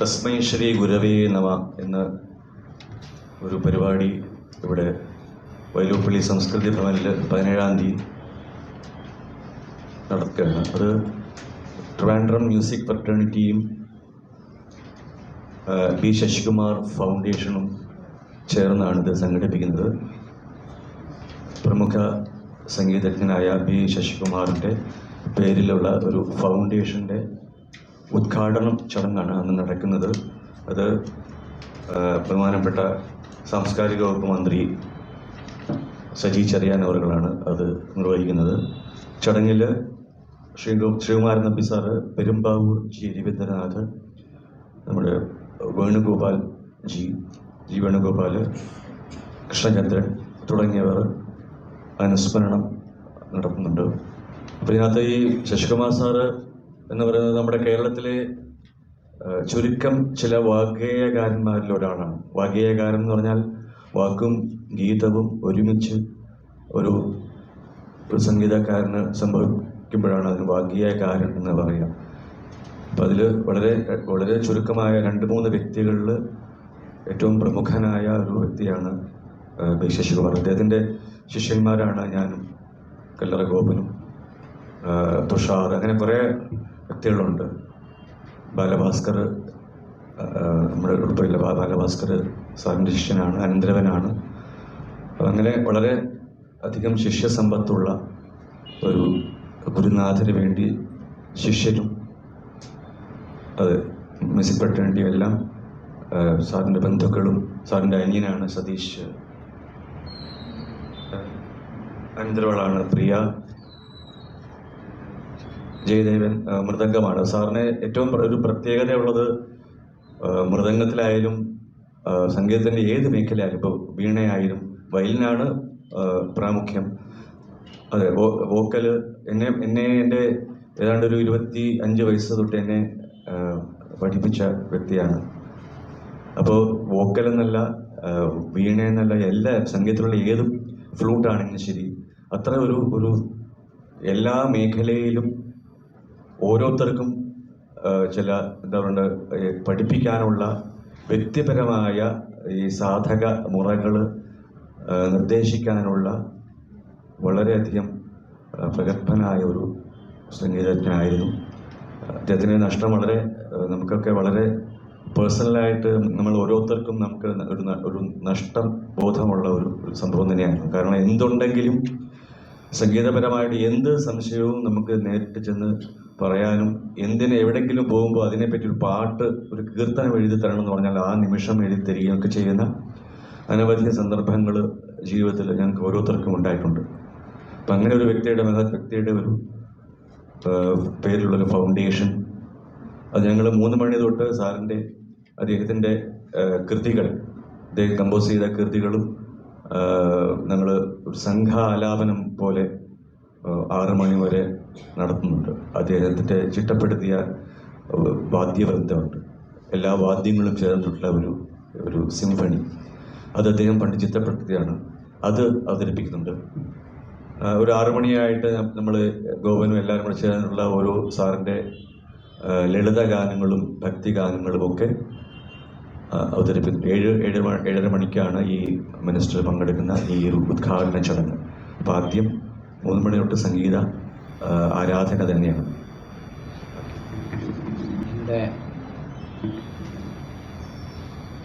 തസ്മൈ ശ്രീ ഗുരവേ നവ എന്ന ഒരു പരിപാടി ഇവിടെ വൈലോപ്പള്ളി സംസ്കൃതി ഭവനിൽ പതിനേഴാം തീയതി നടക്കുകയാണ്. അത് ട്രിവാൻഡ്രം മ്യൂസിക് ഫെറ്റേണിറ്റിയും ബി ശശികുമാർ ഫൗണ്ടേഷനും ചേർന്നാണ് ഇത് സംഘടിപ്പിക്കുന്നത്. പ്രമുഖ സംഗീതജ്ഞനായ ബി ശശികുമാറിന്റെ പേരിലുള്ള ഒരു ഫൗണ്ടേഷന്റെ ഉദ്ഘാടനം ചടങ്ങാണ് അന്ന് നടക്കുന്നത്. അത് ബഹുമാനപ്പെട്ട സാംസ്കാരിക വകുപ്പ് മന്ത്രി സജി ചെറിയാൻ അവരുകളാണ് അത് നിർവഹിക്കുന്നത്. ചടങ്ങിൽ ശ്രീ ശ്രീകുമാരൻ നമ്പി സാറ് പെരുമ്പാവൂർ ജി രവീന്ദ്രനാഥ് നമ്മുടെ വേണുഗോപാൽ ജി ജി വേണുഗോപാൽ കൃഷ്ണചന്ദ്രൻ തുടങ്ങിയവർ അനുസ്മരണം നടത്തുന്നുണ്ട്. അപ്പോൾ ഇതിനകത്ത് ഈ ശശികുമാർ സാറ് എന്ന് പറയുന്നത് നമ്മുടെ കേരളത്തിലെ ചുരുക്കം ചില വാഗ്ഗേയകാരന്മാരിൽ ഒരാളാണ്. വാഗ്ഗേയകാരൻ എന്ന് പറഞ്ഞാൽ വാക്കും ഗീതവും ഒരുമിച്ച് ഒരു സംഗീതക്കാരന് സംഭവിക്കുമ്പോഴാണ് അതിന് വാഗ്ഗേയകാരൻ എന്ന് പറയുക. അപ്പം അതിൽ വളരെ വളരെ ചുരുക്കമായ രണ്ട് മൂന്ന് വ്യക്തികളിൽ ഏറ്റവും പ്രമുഖനായ ഒരു വ്യക്തിയാണ് ബി ശശികുമാർ അദ്ദേഹത്തിന്റെ ശിഷ്യന്മാരാണ് ഞാനും കല്ലറ ഗോപനും തുഷാർ അങ്ങനെ കുറേ വ്യക്തികളുണ്ട്. ബാലഭാസ്കർ നമ്മുടെ ഉൾപ്പെടെയുള്ള ബാലഭാസ്കർ സാറിന്റെ ശിഷ്യനാണ് അനന്തരവനാണ് അങ്ങനെ വളരെ അധികം ശിഷ്യസമ്പത്തുള്ള ഒരു ഗുരുനാഥന് വേണ്ടി ശിഷ്യരും അത് മ്യൂസിക് ഫ്രട്ടേണിറ്റിയും എല്ലാം സാറിന്റെ ബന്ധുക്കളും സാറിന്റെ അനിയനാണ് സതീഷ്. അനന്തരവളാണ് പ്രിയ. ജയദേവൻ മൃദംഗമാണ്. സാറിന് ഏറ്റവും ഒരു പ്രത്യേകതയുള്ളത് മൃദംഗത്തിലായാലും സംഗീതത്തിന്റെ ഏത് മേഖലയായാലും ഇപ്പോൾ വീണയായാലും വയലിനാണ് പ്രാമുഖ്യം. അതെ വോക്കൽ എന്നെ എന്നെ എന്റെ ഏതാണ്ട് ഒരു ഇരുപത്തി അഞ്ച് വയസ്സ് തൊട്ട് എന്നെ പഠിപ്പിച്ച വ്യക്തിയാണ്. അപ്പോൾ വോക്കൽ എന്നല്ല വീണ എന്നല്ല എല്ലാ സംഗീതത്തിലുള്ള ഏതും ഫ്ലൂട്ടാണെങ്കിലും ശരി അത്ര ഒരു ഒരു എല്ലാ മേഖലയിലും ഓരോരുത്തർക്കും ചില എന്താ പറയുക പഠിപ്പിക്കാനുള്ള വ്യക്തിപരമായ ഈ സാധക മുറകൾ നിർദ്ദേശിക്കാനുള്ള വളരെയധികം പ്രഗത്ഭനായ ഒരു സംഗീതജ്ഞനായിരുന്നു. അദ്ദേഹത്തിന് നഷ്ടം വളരെ നമുക്കൊക്കെ വളരെ പേഴ്സണലായിട്ട് നമ്മൾ ഓരോരുത്തർക്കും നമുക്ക് ഒരു ഒരു നഷ്ടം ബോധമുള്ള ഒരു സംഭവം തന്നെയായിരുന്നു. കാരണം എന്തുണ്ടെങ്കിലും സംഗീതപരമായിട്ട് എന്ത് സംശയവും നമുക്ക് നേരിട്ട് ചെന്ന് പറയാനും എന്തിന് എവിടെങ്കിലും പോകുമ്പോൾ അതിനെപ്പറ്റി ഒരു പാട്ട് ഒരു കീർത്തനം എഴുതി തരണം എന്ന് പറഞ്ഞാൽ ആ നിമിഷം എഴുതി തരികയൊക്കെ ചെയ്യുന്ന അനവധി സന്ദർഭങ്ങൾ ജീവിതത്തിൽ ഞങ്ങൾക്ക് ഓരോരുത്തർക്കും ഉണ്ടായിട്ടുണ്ട്. അപ്പം അങ്ങനെ ഒരു വ്യക്തിയുടെ മഹത് വ്യക്തിയുടെ ഒരു പേരിലുള്ളൊരു ഫൗണ്ടേഷൻ അത് ഞങ്ങൾ മൂന്ന് മണി തൊട്ട് സാറിന്റെ അദ്ദേഹത്തിന്റെ കൃതികൾ അദ്ദേഹം കമ്പോസ് ചെയ്ത കൃതികളും ഞങ്ങൾ ഒരു സംഘാലാപനം പോലെ ആറ് മണി വരെ നടത്തുന്നുണ്ട്. അദ്ദേഹത്തിന്റെ ചിട്ടപ്പെടുത്തിയ വാദ്യവൃന്ദമുണ്ട് എല്ലാ വാദ്യങ്ങളും ചേർന്നിട്ടുള്ള ഒരു ഒരു സിംഫണി. അത് അദ്ദേഹം പണ്ട് ചിട്ടപ്പെടുത്തിയാണ്. അത് അവതരിപ്പിക്കുന്നുണ്ട്. ഒരു ആറു മണിയായിട്ട് നമ്മൾ ഗോവനും എല്ലാവരും കൂടെ ചേർന്നുള്ള ഓരോ സാറിന്റെ ലളിത ഗാനങ്ങളും ഭക്തി ഗാനങ്ങളും ഒക്കെ അവതരിപ്പിക്കുന്നു ഏഴ് ഏഴ് മ- ഏഴര മണിക്കാണ് ഈ മിനിസ്റ്റർ പങ്കെടുക്കുന്ന ഈ ഉദ്ഘാടന ചടങ്ങ്. അപ്പം ആദ്യം മൂന്ന് മണി തൊട്ട് സംഗീത ആരാധന തന്നെയാണ്. എന്റെ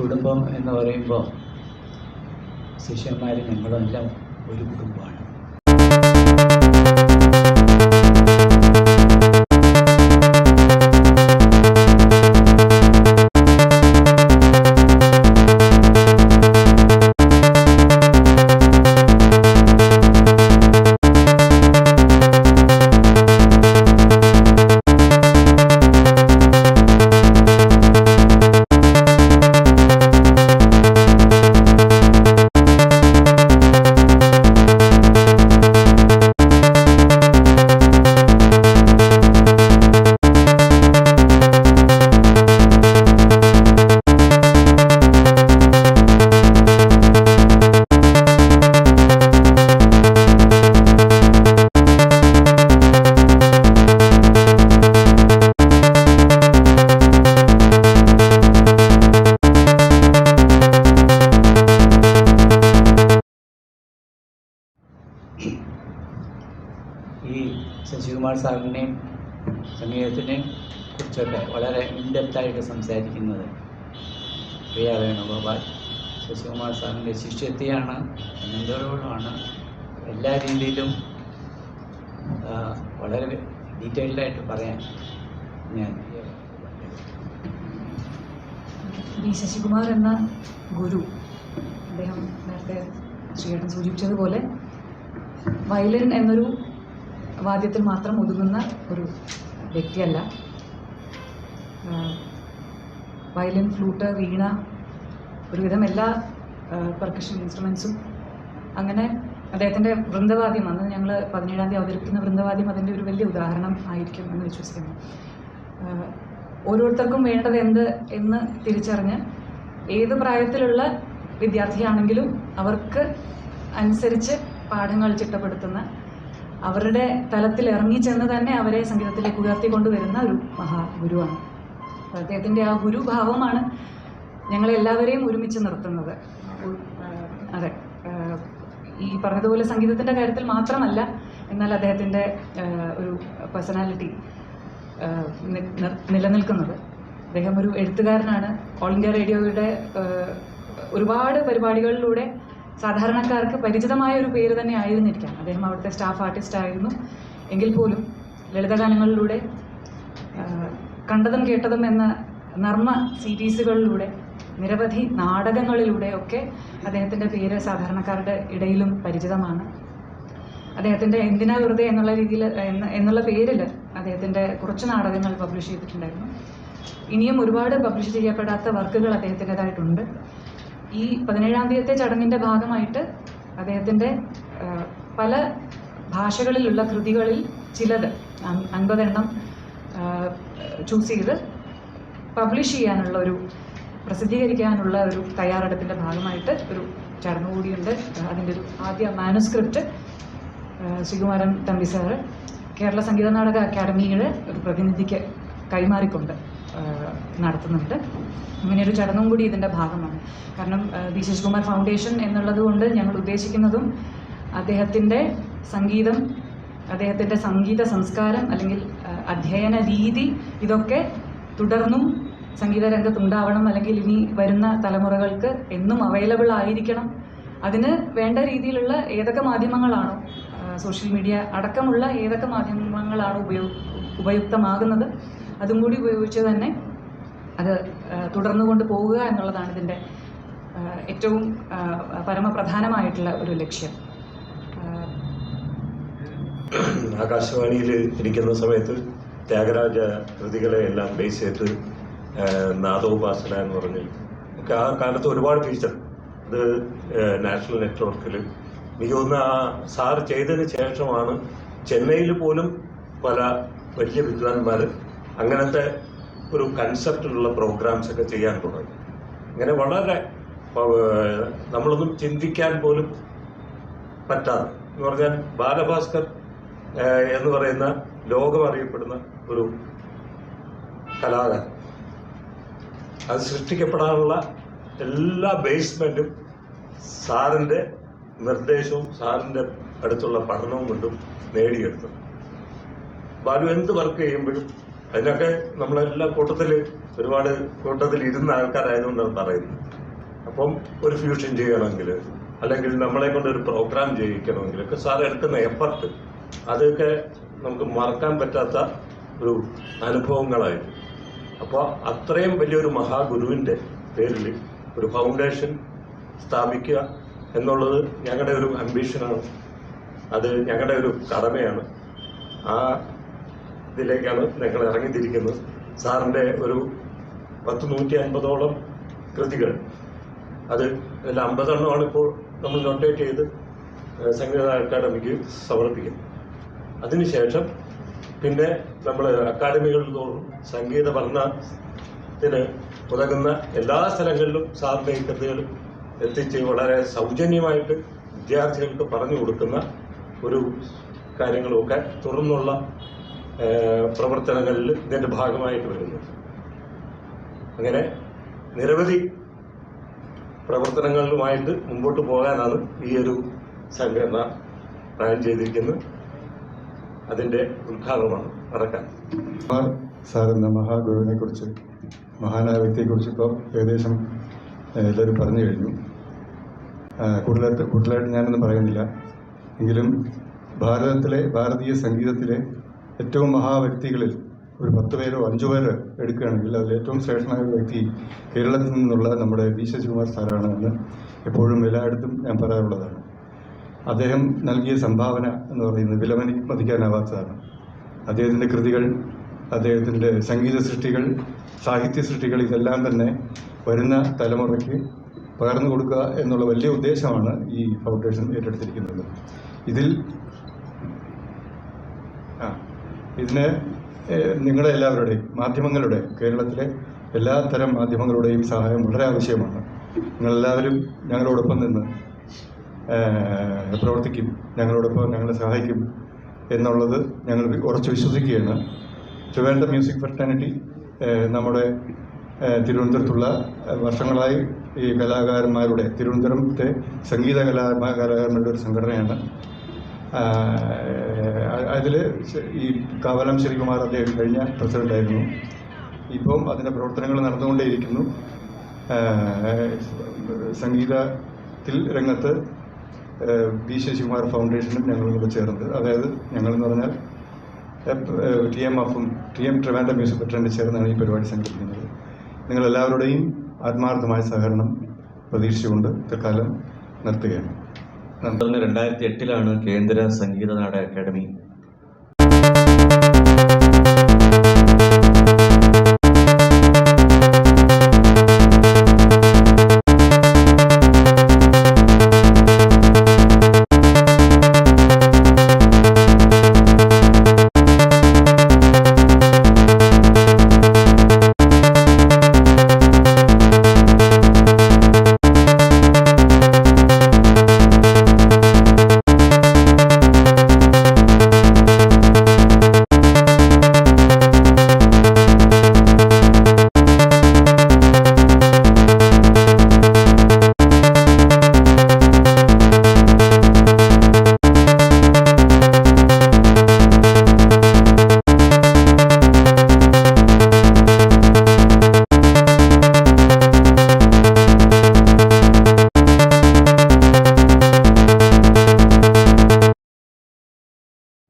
കുടുംബം എന്ന് പറയുമ്പോൾ ശിഷ്യന്മാർ ഞങ്ങളെല്ലാം ഒരു കുടുംബമാണ്. സാറിനെയും സംഗീതത്തിനെയും കുറിച്ചൊക്കെ വളരെ ഇൻഡെപ്തായിട്ട് സംസാരിക്കുന്നത് പ്രിയ വേണുഗോപാൽ ശശികുമാർ സാറിന്റെ ശിഷ്യത്തെയാണ് മെന്തോറുകളുമാണ് എല്ലാ രീതിയിലും വളരെ ഡീറ്റെയിൽഡായിട്ട് പറയാൻ ഞാൻ ഈ ശശികുമാർ എന്ന ഗുരു അദ്ദേഹം നേരത്തെ ശ്രീയേട്ടൻ സൂചിപ്പിച്ചതുപോലെ വയലിൻ എന്നൊരു വാദ്യത്തിൽ മാത്രം ഒതുങ്ങുന്ന ഒരു വ്യക്തിയല്ല. വയലിൻ ഫ്ലൂട്ട് വീണ ഒരുവിധം എല്ലാ പെർക്കഷൻ ഇൻസ്ട്രുമെൻസും അങ്ങനെ അദ്ദേഹത്തിന്റെ വൃന്ദവാദ്യം അന്ന് ഞങ്ങൾ പതിനേഴാം തീയതി അവതരിപ്പിക്കുന്ന വൃന്ദവാദ്യം അതിന്റെ ഒരു വലിയ ഉദാഹരണം ആയിരിക്കും എന്ന് വിശ്വസിക്കുന്നു. ഓരോരുത്തർക്കും വേണ്ടത് എന്ത് എന്ന് തിരിച്ചറിഞ്ഞ് ഏത് പ്രായത്തിലുള്ള വിദ്യാർത്ഥിയാണെങ്കിലും അവർക്ക് അനുസരിച്ച് പാഠങ്ങൾ ചിട്ടപ്പെടുത്തുന്ന അവരുടെ തലത്തിൽ ഇറങ്ങിച്ചെന്ന് തന്നെ അവരെ സംഗീതത്തിലേക്ക് ഉയർത്തിക്കൊണ്ടുവരുന്ന ഒരു മഹാഗുരുവാണ് അദ്ദേഹത്തിന്റെ ആ ഗുരുഭാവമാണ് ഞങ്ങളെല്ലാവരെയും ഒരുമിച്ച് നിർത്തുന്നത്. അതെ. ഈ പറഞ്ഞതുപോലെ സംഗീതത്തിന്റെ കാര്യത്തിൽ മാത്രമല്ല എന്നാൽ അദ്ദേഹത്തിന്റെ ഒരു പേഴ്സണാലിറ്റി നിലനിൽക്കുന്നത്. അദ്ദേഹം ഒരു എഴുത്തുകാരനാണ്. ഓൾ ഇന്ത്യ റേഡിയോയുടെ ഒരുപാട് പരിപാടികളിലൂടെ സാധാരണക്കാർക്ക് പരിചിതമായ ഒരു പേര് തന്നെ ആയിരുന്നിരിക്കാം. അദ്ദേഹം അവിടുത്തെ സ്റ്റാഫ് ആർട്ടിസ്റ്റ് ആയിരുന്നു. എങ്കിൽ പോലും ലളിതഗാനങ്ങളിലൂടെ കണ്ടതും കേട്ടതും എന്ന നർമ്മ സീരീസുകളിലൂടെ നിരവധി നാടകങ്ങളിലൂടെ ഒക്കെ അദ്ദേഹത്തിന്റെ പേര് സാധാരണക്കാരുടെ ഇടയിലും പരിചിതമാണ്. അദ്ദേഹത്തിന്റെ എന്തിനാ വെറുതെ എന്നുള്ള രീതിയിൽ എന്നുള്ള പേരിൽ അദ്ദേഹത്തിന്റെ കുറച്ച് നാടകങ്ങൾ പബ്ലിഷ് ചെയ്തിട്ടുണ്ടായിരുന്നു. ഇനിയും ഒരുപാട് പബ്ലിഷ് ചെയ്യപ്പെടാത്ത വർക്കുകൾ അദ്ദേഹത്തിന്റെതായിട്ടുണ്ട്. ഈ പതിനേഴാം തീയതിത്തെ ചടങ്ങിന്റെ ഭാഗമായിട്ട് അദ്ദേഹത്തിന്റെ പല ഭാഷകളിലുള്ള കൃതികളിൽ ചിലത് അൻ- അൻപതെണ്ണം ചൂസ് ചെയ്ത് പബ്ലിഷ് ചെയ്യാനുള്ള ഒരു പ്രസിദ്ധീകരിക്കാനുള്ള ഒരു തയ്യാറെടുപ്പിന്റെ ഭാഗമായിട്ട് ഒരു ചടങ്ങ് കൂടിയുണ്ട്. അതിന്റെ ഒരു ആദ്യ മാനുസ്ക്രിപ്റ്റ് ശ്രീകുമാരൻ തമ്പി സാറ് കേരള സംഗീത നാടക അക്കാദമിയുടെ ഒരു പ്രതിനിധിക്ക് കൈമാറിക്കൊണ്ട്. നടത്തുന്നുണ്ട്. അങ്ങനെ ഒരു ചടങ്ങും കൂടി ഇതിന്റെ ഭാഗമാണ്. കാരണം ബി ശശികുമാർ ഫൗണ്ടേഷൻ എന്നുള്ളത് കൊണ്ട് ഞങ്ങൾ ഉദ്ദേശിക്കുന്നതും അദ്ദേഹത്തിന്റെ സംഗീതം അദ്ദേഹത്തിന്റെ സംഗീത സംസ്കാരം അല്ലെങ്കിൽ അധ്യയന രീതി ഇതൊക്കെ തുടർന്നും സംഗീത രംഗത്തുണ്ടാവണം അല്ലെങ്കിൽ ഇനി വരുന്ന തലമുറകൾക്ക് എന്നും അവൈലബിൾ ആയിരിക്കണം. അതിന് വേണ്ട രീതിയിലുള്ള ഏതൊക്കെ മാധ്യമങ്ങളാണോ സോഷ്യൽ മീഡിയ അടക്കമുള്ള ഏതൊക്കെ മാധ്യമങ്ങളാണോ ഉപയോ ഉപയുക്തമാകുന്നത്? അതും കൂടി ഉപയോഗിച്ച് തന്നെ അത് തുടർന്നു കൊണ്ട് പോവുക എന്നുള്ളതാണ് ഇതിന്റെ ഏറ്റവും പരമപ്രധാനമായിട്ടുള്ള ഒരു ലക്ഷ്യം. ആകാശവാണിയിൽ ഇരിക്കുന്ന സമയത്ത് ത്യാഗരാജ കൃതികളെ എല്ലാം ബേസ് ചെയ്ത് നാദോപാസന എന്ന് പറഞ്ഞ് ആ കാലത്ത് ഒരുപാട് ഫീച്ചർ അത് നാഷണൽ നെറ്റ്വർക്കിൽ എനിക്ക് തോന്നുന്നു ആ സാർ ചെയ്തതിന് ശേഷമാണ് ചെന്നൈയിൽ പോലും പല വലിയ വിദ്വാൻമാർ അങ്ങനത്തെ ഒരു കൺസെപ്റ്റിലുള്ള പ്രോഗ്രാംസ് ഒക്കെ ചെയ്യാൻ തുടങ്ങി. ഇങ്ങനെ വളരെ നമ്മളൊന്നും ചിന്തിക്കാൻ പോലും പറ്റാതെ. എന്ന് പറഞ്ഞാൽ ബാലഭാസ്കർ എന്ന് പറയുന്ന ലോകം അറിയപ്പെടുന്ന ഒരു കലാകാരൻ. അത് സൃഷ്ടിക്കപ്പെടാനുള്ള എല്ലാ ബേസ്മെന്റും സാറിന്റെ നിർദ്ദേശവും സാറിന്റെ അടുത്തുള്ള പഠനവും കൊണ്ടും നേടിയെടുത്തു. ബാലു എന്ത് വർക്ക് ചെയ്യുമ്പോഴും അതിനൊക്കെ നമ്മളെല്ലാ കൂട്ടത്തിൽ ഒരുപാട് കൂട്ടത്തിൽ ഇരുന്ന ആൾക്കാരായതുകൊണ്ടാണ് പറയുന്നത് അപ്പം ഒരു ഫ്യൂഷൻ ചെയ്യണമെങ്കിൽ അല്ലെങ്കിൽ നമ്മളെ കൊണ്ട് ഒരു പ്രോഗ്രാം ചെയ്യിക്കണമെങ്കിൽ ഒക്കെ സാർ എടുക്കുന്ന എഫർട്ട് അതൊക്കെ നമുക്ക് മറക്കാൻ പറ്റാത്ത ഒരു അനുഭവങ്ങളായിരുന്നു. അപ്പോൾ അത്രയും വലിയൊരു മഹാഗുരുവിന്റെ പേരിൽ ഒരു ഫൗണ്ടേഷൻ സ്ഥാപിക്കുക എന്നുള്ളത് ഞങ്ങളുടെ ഒരു അംബീഷനാണ് അത് ഞങ്ങളുടെ ഒരു കടമയാണ്. ആ ഇതിലേക്കാണ് ഞങ്ങൾ ഇറങ്ങിത്തിരിക്കുന്നത്. സാറിന്റെ ഒരു പത്ത് നൂറ്റി അൻപതോളം കൃതികൾ. അത് അതിൽ അമ്പതെണ്ണമാണ് ഇപ്പോൾ നമ്മൾ നൊട്ടേറ്റ് ചെയ്ത് സംഗീത അക്കാദമിക്ക് സമർപ്പിക്കുന്നത്. അതിനുശേഷം പിന്നെ നമ്മൾ അക്കാദമികളിൽ തോറും സംഗീത പഠനത്തിന് ഉതകുന്ന എല്ലാ സ്ഥലങ്ങളിലും സാറിന്റെ ഈ കൃതികൾ എത്തിച്ച് വളരെ സൗജന്യമായിട്ട് വിദ്യാർത്ഥികൾക്ക് പറഞ്ഞു കൊടുക്കുന്ന ഒരു കാര്യങ്ങളുമൊക്കെ തുടർന്നുള്ള പ്രവർത്തനങ്ങളിൽ ഇതിന്റെ ഭാഗമായിട്ട് വരുന്നു. അങ്ങനെ നിരവധി പ്രവർത്തനങ്ങളുമായിട്ട് മുമ്പോട്ട് പോകാനാണ് ഈ ഒരു സംഘടന പ്ലാൻ ചെയ്തിരിക്കുന്നത്. അതിന്റെ ഉദ്ഘാടനമാണ്. നടക്കാൻ സാറിന്റെ മഹാഗുരുവിനെ കുറിച്ച് മഹാനായ വ്യക്തിയെക്കുറിച്ച് ഇപ്പോൾ ഏകദേശം എല്ലാവരും പറഞ്ഞു കഴിഞ്ഞു. കൂടുതലായിട്ട് കൂടുതലായിട്ട് ഞാനൊന്നും പറയുന്നില്ല. എങ്കിലും ഭാരതത്തിലെ ഭാരതീയ സംഗീതത്തിലെ ഏറ്റവും മഹാവ്യക്തികളിൽ ഒരു പത്ത് പേരോ അഞ്ചു പേരോ എടുക്കുകയാണെങ്കിൽ അതിൽ ഏറ്റവും ശ്രേഷ്ഠനായ വ്യക്തി കേരളത്തിൽ നിന്നുള്ള നമ്മുടെ വി ശശികുമാർ സാറാണ് എന്ന് എപ്പോഴും എല്ലായിടത്തും ഞാൻ പറയാറുള്ളതാണ്. അദ്ദേഹം നൽകിയ സംഭാവന എന്ന് പറയുന്നത് വിലമനി മതിക്കാനാവാത്തതാണ് അദ്ദേഹത്തിന്റെ കൃതികൾ അദ്ദേഹത്തിന്റെ സംഗീത സൃഷ്ടികൾ സാഹിത്യ സൃഷ്ടികൾ ഇതെല്ലാം തന്നെ വരുന്ന തലമുറയ്ക്ക് പകർന്നു കൊടുക്കുക എന്നുള്ള വലിയ ഉദ്ദേശമാണ് ഈ ഫൗണ്ടേഷൻ ഏറ്റെടുത്തിരിക്കുന്നത്. ഇതിൽ ഇതിന് നിങ്ങളെ നിങ്ങളുടെ എല്ലാവരുടെയും മാധ്യമങ്ങളുടെ കേരളത്തിലെ എല്ലാ തരം മാധ്യമങ്ങളുടെയും സഹായം വളരെ ആവശ്യമാണ്. നിങ്ങളെല്ലാവരും ഞങ്ങളോടൊപ്പം നിന്ന് പ്രവർത്തിക്കും ഞങ്ങളോടൊപ്പം ഞങ്ങളെ സഹായിക്കും എന്നുള്ളത് ഞങ്ങൾ ഉറച്ചു വിശ്വസിക്കുകയാണ്. ട്രിവാൻഡ്രം മ്യൂസിക് ഫെർട്ടാനിറ്റി നമ്മുടെ തിരുവനന്തപുരത്തുള്ള വർഷങ്ങളായി ഈ കലാകാരന്മാരുടെ തിരുവനന്തപുരത്തെ സംഗീത കലാ കലാകാരന്മാരുടെ ഒരു സംഘടനയാണ്. അതിൽ ഈ കാവലം ശ്രീകുമാർ അദ്ദേഹം കഴിഞ്ഞ പ്രസിഡന്റായിരുന്നു ഇപ്പം അതിന്റെ പ്രവർത്തനങ്ങൾ നടന്നുകൊണ്ടേയിരിക്കുന്നു. സംഗീതത്തിൽ രംഗത്ത് ബി ശശികുമാർ ഫൗണ്ടേഷനും ഞങ്ങളും കൂടെ ചേർന്ന് അതായത് ഞങ്ങളെന്ന് പറഞ്ഞാൽ ടി എം എഫും T M Trivandrum music trend ചേർന്നാണ് ഈ പരിപാടി സംഘടിപ്പിക്കുന്നത്. നിങ്ങളെല്ലാവരുടെയും ആത്മാർത്ഥമായ സഹകരണം പ്രതീക്ഷിച്ചുകൊണ്ട് തൽക്കാലം നിർത്തുകയാണ്. തുടർന്ന് രണ്ടായിരത്തി എട്ടിലാണ് കേന്ദ്ര സംഗീത നാടക അക്കാദമി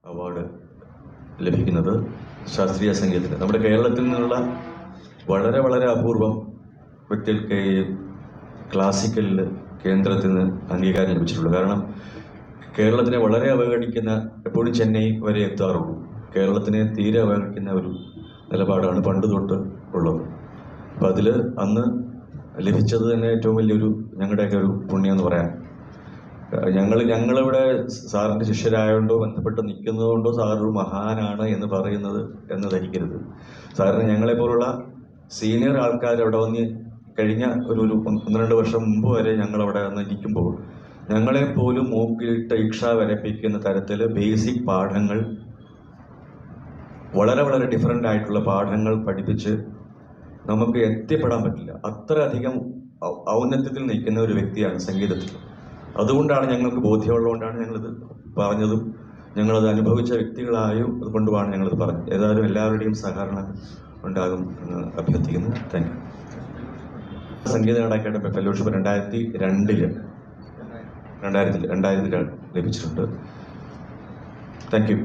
അവാർഡ് ലഭിക്കുന്നത് ശാസ്ത്രീയ സംഗീതത്തിന്. നമ്മുടെ കേരളത്തിൽ നിന്നുള്ള വളരെ വളരെ അപൂർവം വ്യക്തികൾക്ക് ക്ലാസിക്കലിൽ കേന്ദ്രത്തിൽ നിന്ന് അംഗീകാരം ലഭിച്ചിട്ടുള്ളൂ. കാരണം കേരളത്തിനെ വളരെ അവഗണിക്കുന്ന എപ്പോഴും ചെന്നൈ വരെ എത്താറുള്ളൂ. കേരളത്തിനെ തീരെ അവഗണിക്കുന്ന ഒരു നിലപാടാണ് പണ്ട് തൊട്ട് ഉള്ളത്. അപ്പം അതിൽ അന്ന് ലഭിച്ചത് തന്നെ ഏറ്റവും വലിയൊരു ഞങ്ങളുടെയൊക്കെ ഒരു പുണ്യം എന്ന് പറയാം. ഞങ്ങൾ ഞങ്ങളിവിടെ സാറിന്റെ ശിഷ്യരായതുകൊണ്ടോ ബന്ധപ്പെട്ട് നിൽക്കുന്നതുകൊണ്ടോ സാർ ഒരു മഹാനാണ് എന്ന് പറയുന്നത് എന്ന് ധരിക്കരുത്. സാറിന് ഞങ്ങളെപ്പോലുള്ള സീനിയർ ആൾക്കാർ അവിടെ വന്ന് കഴിഞ്ഞ ഒരു ഒരു ഒന്ന് രണ്ട് വർഷം മുമ്പ് വരെ ഞങ്ങൾ ഞങ്ങളവിടെ വന്ന് ഇരിക്കുമ്പോൾ ഞങ്ങളെപ്പോലും മൂക്കിലിട്ട് ഇക്ഷ വരപ്പിക്കുന്ന തരത്തിൽ ബേസിക് പാഠങ്ങൾ വളരെ വളരെ ഡിഫറെന്റ് ആയിട്ടുള്ള പാഠങ്ങൾ പഠിപ്പിച്ച് നമുക്ക് എത്തിപ്പെടാൻ പറ്റില്ല. അത്രയധികം ഔന്നത്യത്തിൽ നിൽക്കുന്ന ഒരു വ്യക്തിയാണ് സംഗീതത്തിൽ. അതുകൊണ്ടാണ് ഞങ്ങൾക്ക് ബോധ്യമുള്ളതുകൊണ്ടാണ് ഞങ്ങളിത് പറഞ്ഞതും ഞങ്ങളത് അനുഭവിച്ച വ്യക്തികളായും അതുകൊണ്ടുമാണ് ഞങ്ങളിത് പറഞ്ഞത്. ഏതായാലും എല്ലാവരുടെയും സഹകരണം ഉണ്ടാകും എന്ന് അഭ്യർത്ഥിക്കുന്നു. താങ്ക് യു സംഗീത നാട അക്കാദമി ഫെലോഷിപ്പ് രണ്ടായിരത്തി രണ്ടിൽ രണ്ടായിരത്തി രണ്ടായിരത്തിൽ ലഭിച്ചിട്ടുണ്ട്. Thank you